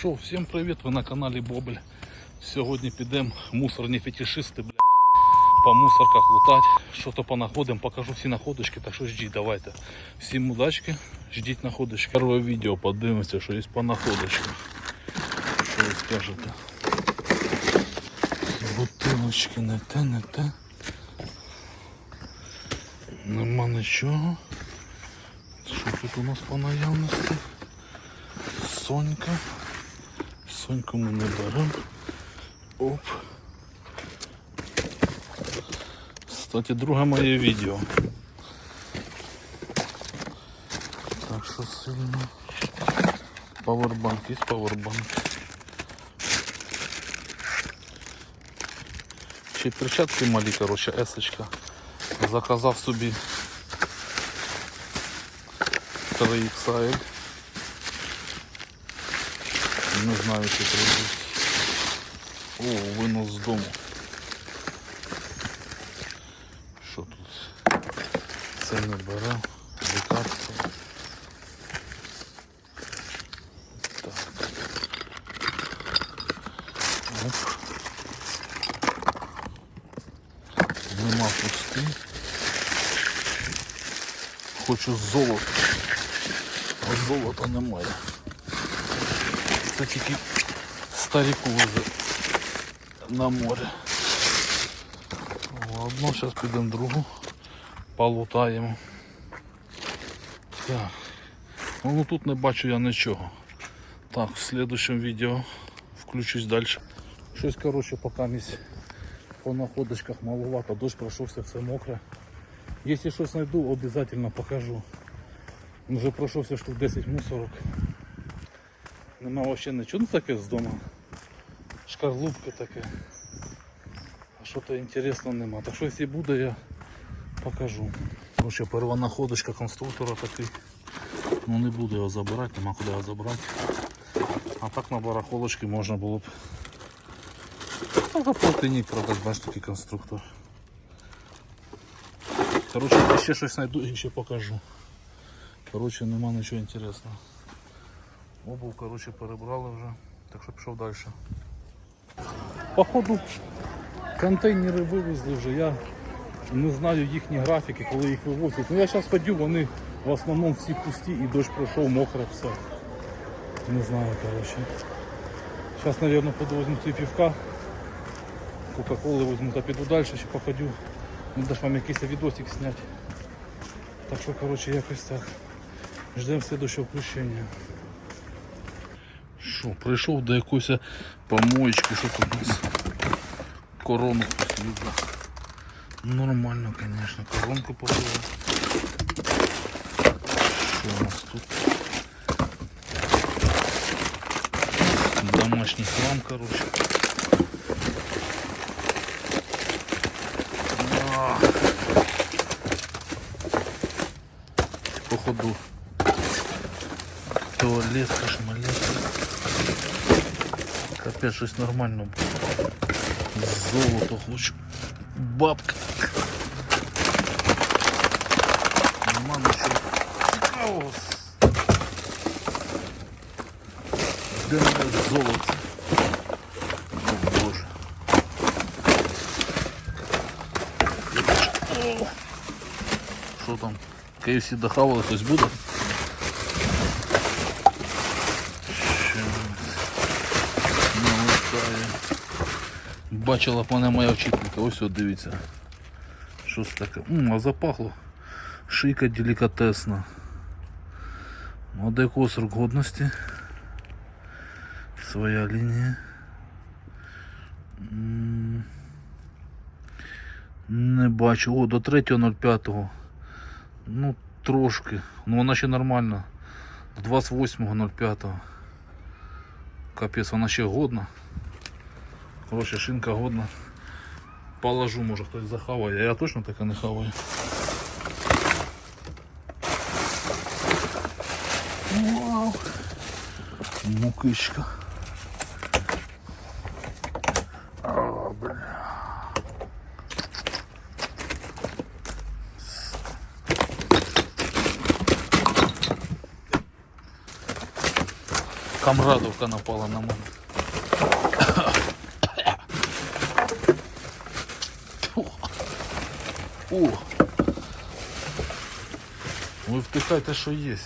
Що, всім привіт, ви на каналі Бобель. Сьогодні підемо мусорні фетишисти, блядь, по мусорках лутати. Що то понаходимо, покажу всі находочки, так що ждіть, давайте. Всім удачки, ждіть находочки. Перше відео подивимося, що є по находочках. Що ви скажете? Бутилочки не те, не те. Нема нічого. Що тут у нас по наявності? Сонька. Соньку ми не. Оп. Кстати, друге моє відео. Так що сильно. Павербанк, є павербанк. Ще перчатки малі, короче, есочка. Заказав собі 3XL. Не знаю, чи прийдуть. О, винос з дому. Що тут? Це не бере. Лекарство. Так. Оп. Нема пусти. Хочу золото. А золота немає. Це тільки старіку везе на море. Ладно, зараз підемо другу. Полутаємо. Так. Ну тут не бачу я нічого. Так, в следующем відео включусь далі. Щось, коротше, поки місь по находочках маловато. Дощ пройшовся, все мокре. Якщо щось знайду, обов'язково покажу. Вже пройшовся штук 10 мусорок. Нема вообще нічого таке з дому. Шкарлупка таке. А що то інтересного нема. Так що якщо буде, я покажу. Короче, перша находочка конструктора такий. Ну не буду його забирати, нема куди його забрати. А так на барахолочці можна було б. Полтинник продати, бачиш такий конструктор. Короче, ще щось знайду і ще покажу. Короче, нема нічого інтересного. Обув, короче, перебрали вже, так що пішов далі. Походу, контейнери вивезли вже. Я не знаю їхні графіки, коли їх вивозять. Ну я зараз ходю, вони в основному всі пусті і дощ пройшов, мокре все. Не знаю, короче. Зараз, мабуть, піду візьму ці півка. Кока-коли візьму та піду далі, ще походю. Надо ж вам якийсь відосик зняти. Так що, короче, якось так. Ждемо следующего включення. Що, прийшов до якоїсь помоєчки, що тут у нас корону хтось любить. Нормально, конечно, коронку побили. Що у нас тут? Домашний хлам, короче. А. Походу туалетка, шмалетка. Капець щось нормально було. Золото хочу. Бабка. Нема нічого. цікавого. Де моє золото? О боже. О! Що там? KFC дохавали, хтось буде? Бачила б мене моя вчителька, ось от дивіться. Щось таке. М, а запахло. Шийка делікатесна. Ну, а до якого срок годності? Своя лінія. Не бачу. О, до 3.05. Ну, трошки. Ну вона ще нормальна. До 28.05. Капець, вона ще годна. Короче, шинка годна. Положу, може хтось захаває, я точно таке не хаваю. Вау. Мукичка. А, бля. Камрадовка напала на мене. О! Ви втикайте, що є.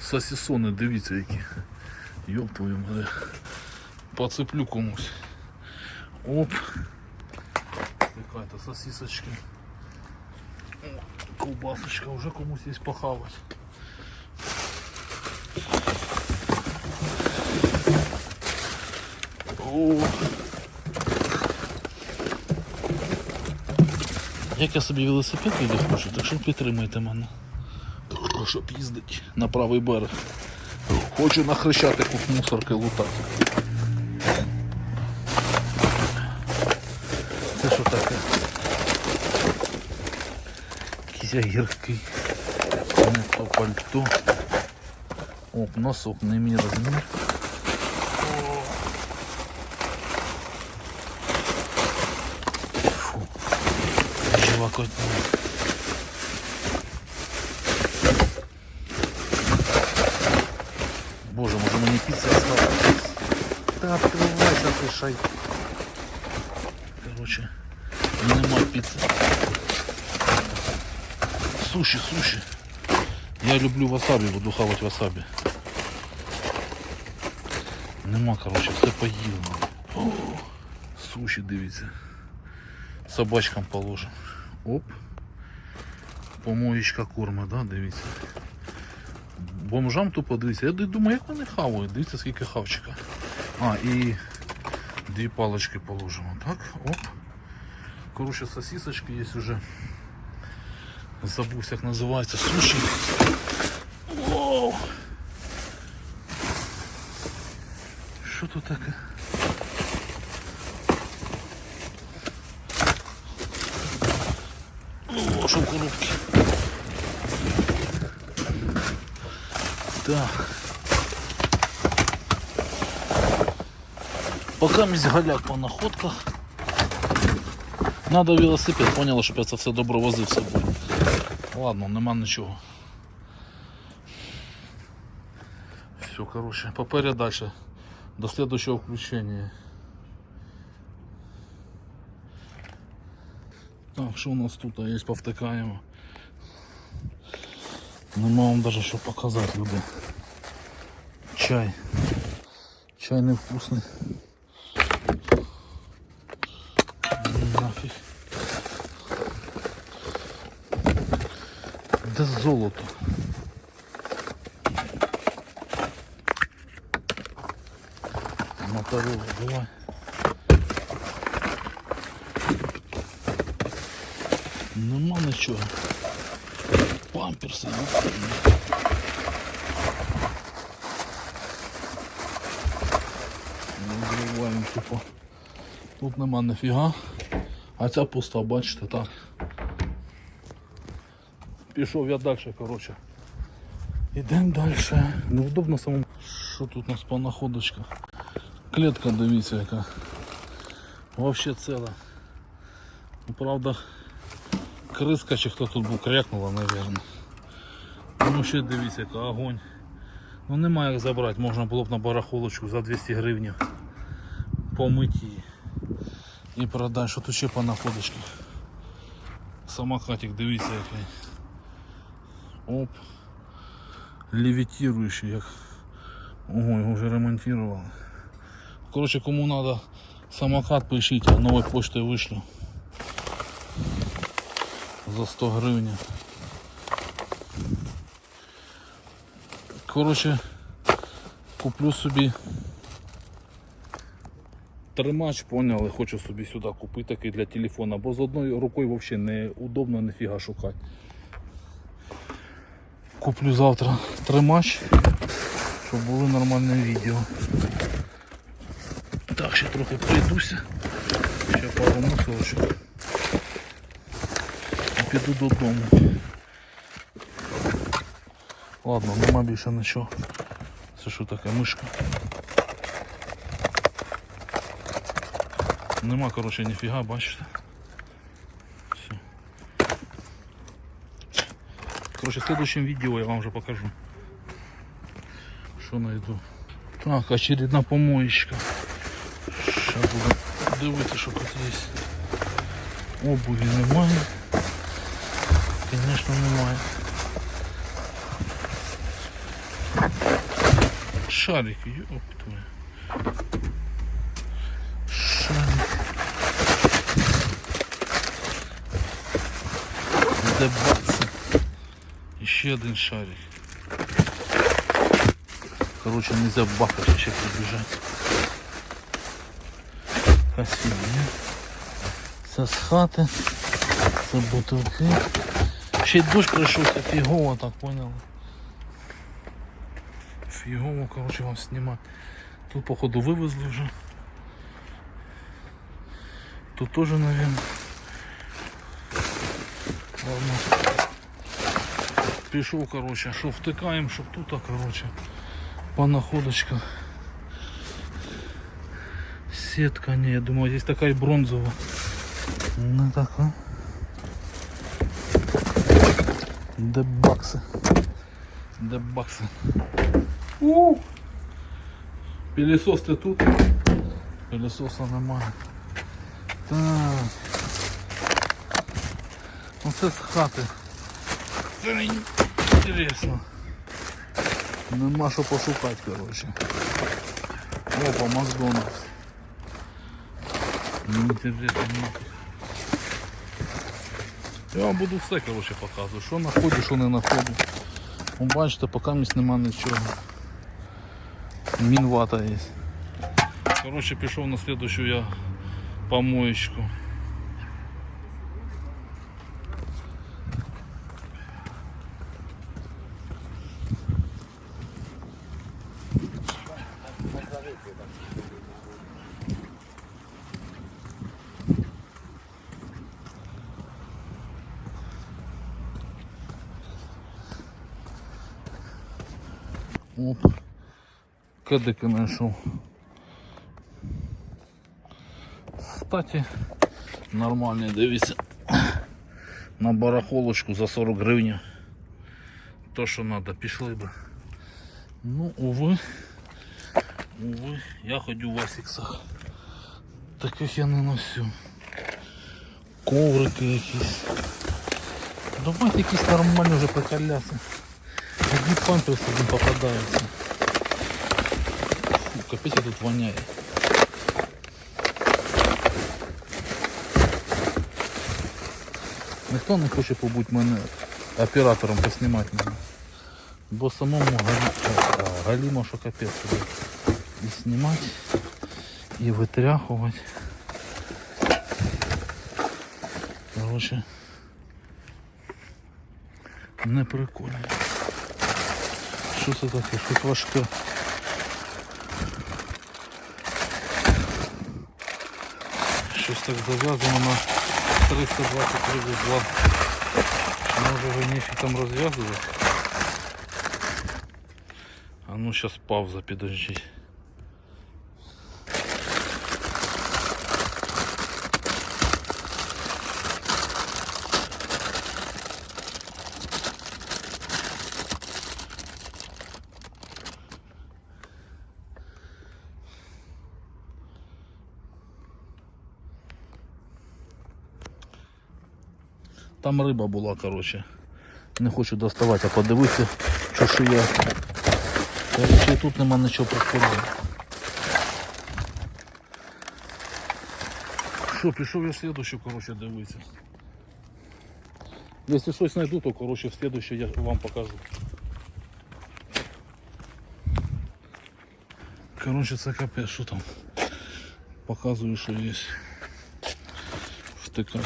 Сосісони, дивіться які. Йоп твою мене. Поцеплю комусь. Оп. Втикайте сосисочки. О, Ковбасочка вже комусь є похавати. О. Як я собі велосипед відео хочу, так що підтримайте мене. Щоб їздить на правий берег. Хочу на хрещатику мусорки лутати. Це що таке? Якийсь огірки. Не то пальто. Оп, носок не мій розмір. Живокотня. Боже, може мені піца осталась? Та відкривайся ти. Короче, нема піци. Суші, суші. Я люблю васабі, буду хавати васабі. Нема, короче, все поїв. Суші, дивіться. Собачкам положим. Оп. Помоєчка корма, да, дивіться. Бомжам тупо дивіться. Я думаю, як вони хавають, дивіться скільки хавчика. А, і дві палочки положимо. Так, оп. Короче, сосисочки є уже. Забувся, як називається. Суші. Що тут таке? О, що в коробці. Так. Пока місь галяк по находках. Надо велосипед, поняла, щоб я це все добре возив з собою. Ладно, нема нічого. Все, короче, поперед дальше. До следующего включения. Так, що у нас тут є, повтикаємо. Нема вам даже що показати, люди. Чай. Чай невкусний. Ну, Нафіг. Де золото? Моторова, давай. Нема нічого. Памперси. Не тупо. Тут нема ніфіга. А ця пуста, бачите, так. Пішов я далі, коротше. Ідемо далі. Неудобно самому. Що тут у нас по находочках? Клетка, дивіться, яка. Вообще ціла. Ну, правда, криска чи хто тут був крякнула, мабуть. Ну ще дивіться, яка огонь. Ну немає як забрати, можна було б на барахолочку за 200 гривень помити її і продати, що тут ще по находочках. Самокатик, дивіться який. Оп. Левітіруючий як. Ого, його вже ремонтували. Коротше, кому треба самокат, пишіть, новою поштою вишлю. За 100 гривень. Коротше, куплю собі тримач, поняли, хочу собі сюди купити такий для телефона, бо з одною рукою взагалі не удобно ніфіга шукати. Куплю завтра тримач, щоб були нормальні відео. Так, ще трохи пройдуся. Ще пару мусорочок. Піду додому. Ладно, нема більше нічого. Це що таке мишка? Нема, коротше, ніфіга, бачите. Все. Коротше, в следующем відео я вам вже покажу. що знайду. Так, очередна помоєчка. Зараз буду дивитися, що тут є. Обуві немає. Звісно, немає. Шарики, ёб твою. Шарик. Де? І ще один шарик. Короче, нельзя бахать вообще прибежать. Не? Це з хати, це бутилки. Ще й дощ прийшовся, так поняли. Фігово, короче, вам знімати. Тут, походу, вивезли вже. Тут теж, наверное. Ладно. Пішов, короче, що втикаємо, щоб тут, а, короче, по находочках. Сетка, не, я думаю, здесь такая бронзовая. Не така. Де бакси? Де бакси? У! Пилісос ти тут? Пилісоса немає. Так. Оце з хати. Це мені інтересно. Нема що пошукати, коротше. Опа, Макдональдс. Мені інтересно нахуй. Я вам буду все коротше, показувати. Що знаходжу, що не знаходжу. Ви бачите, поки місць нема нічого. Мінвата є. Коротше, пішов на слідущу я помоєчку. Оп. Кедики знайшов. Кстати, нормальний, дивіться. На барахолочку за 40 гривень. То, що треба, пішли би. Ну, уви. Уви, я ходю в асіксах. Таких я не носю. Коврики якісь. Давайте якісь нормальні вже приколяси. Одни памперсы один попадаются. Я тут воняет. Ніхто не хоче побути мене оператором поснімати мене. Бо самому галі... а, галімо, що капець. І знімати, і витряхувати. Короче, не прикольно. Що це таке? Щось важке. Щось так зав'язано на 322. Може ви нефі там розв'язувати? А ну зараз пауза, підождіть. Там риба була, коротше. Не хочу доставати, а подивитися, що шия. Коротше, і тут нема нічого прикольного. Що, пішов я слідущу, коротше, дивитися. Якщо щось знайду, то коротше, в слідущу я вам покажу. Коротше, це капець, що там. Показую, що є. Втикаю.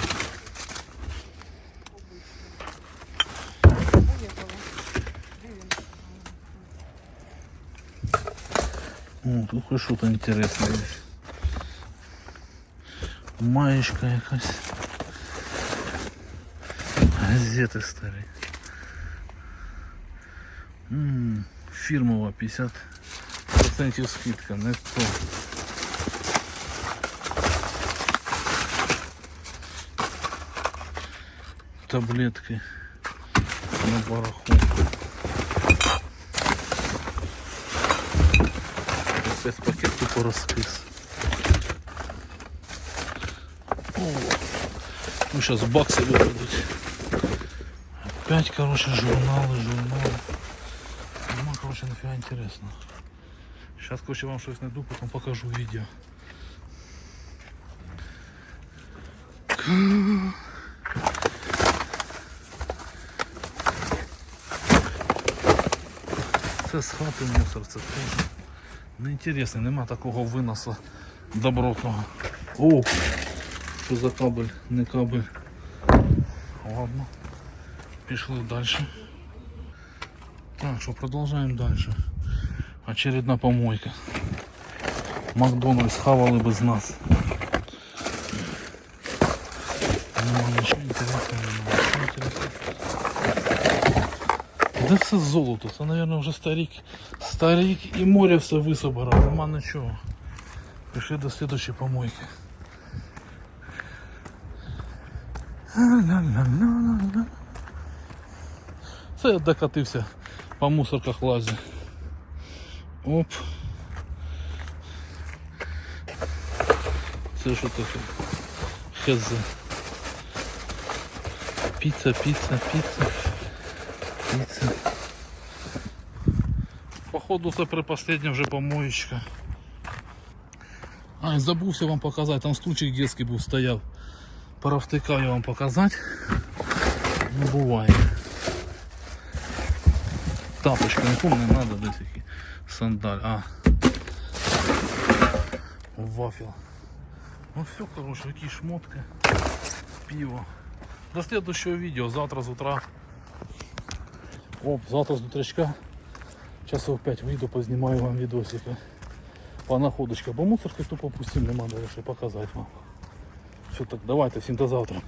О, тут хоч що-то інтересне є. Маєчка якась. Газети старі. М, Фірмова 50% скидка, не то. Таблетки на бараху. Опять пакет тупо розкис. О, ну сейчас баксы выведут. Опять, короче, журналы, журналы. Ну, короче, нафига интересно. Сейчас, короче, вам что-то найду, потом покажу видео. Це з хати мусор, це теж. Неінтересно, нема такого виносу добротного. О, що за кабель, не кабель. Ладно. Пішли далі. Так, що продовжуємо далі. Очередна помойка. Макдональдс хавали без нас. Нема нічого інтересного, все золото? Це, мабуть, вже старик. Старик і море все висобирав, нема нічого. Пішли до слідчої помойки. Ла-ла-ла-ла-ла. Це я докатився по мусорках лазі. Оп. Це що таке? Хз. Піца, піца, піца. Піца. Походу це припоследня вже помоєчка. А, і забувся вам показати, там стульчик детський був стояв. Провтикаю вам показати. Ну буває. Тапочки, не помню, надо десь які. Сандаль. А. Вафел. Ну все, короче, какие шмотки. Пиво. До следующего видео, завтра с утра. Оп, завтра с утречка. Часов 5 вийду, познімаю вам відосики. По находочкам. Бо мусорки тупо пустим, нема що показати вам. Все так, давайте, всім до завтра.